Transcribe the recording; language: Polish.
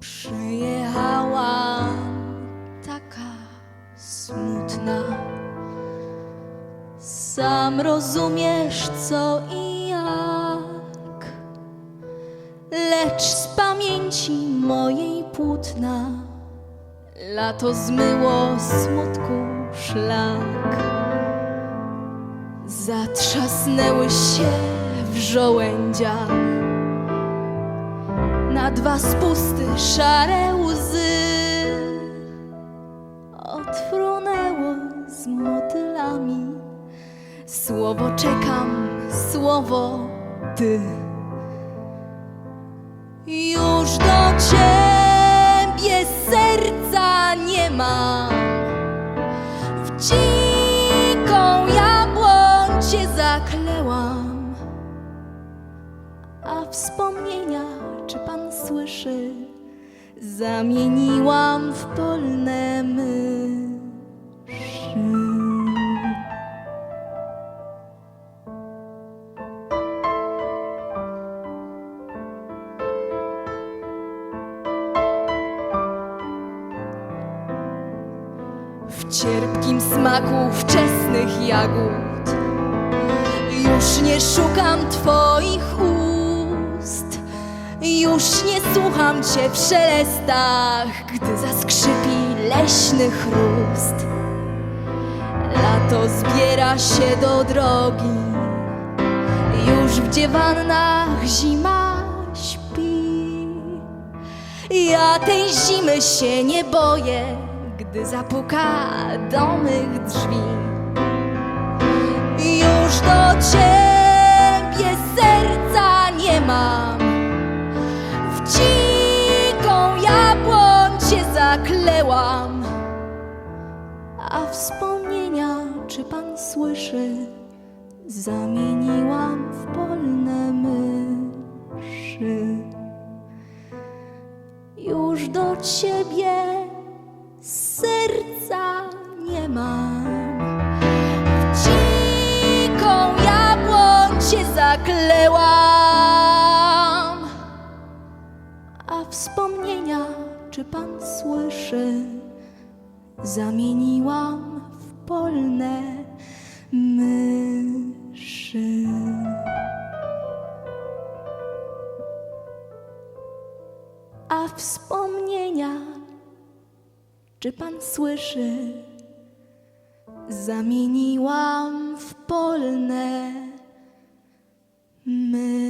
Przyjechała taka smutna. Sam rozumiesz co i jak, lecz z pamięci mojej płótna lato zmyło smutku szlak. Zatrzasnęły się w żołędziach na dwa spusty szare łzy odfrunęło z motylami. Słowo czekam, słowo ty. Już do ciebie serca nie mam. W dziką jabłoń cię zaklełam. A wspomnienia, zamieniłam w polne myszy. W cierpkim smaku wczesnych jagód już nie szukam Twoich ust, już nie słucham Cię w szelestach, gdy zaskrzypi leśny chrust. Lato zbiera się do drogi, już w dziewannach zima śpi. Ja tej zimy się nie boję, gdy zapuka do mych drzwi. Już do ciebie A wspomnienia, czy pan słyszy, zamieniłam w polne myszy. Już do ciebie serca nie mam. wspomnienia, czy pan słyszy? Zamieniłam w polne myszy. A wspomnienia, czy pan słyszy? Zamieniłam w polne myszy.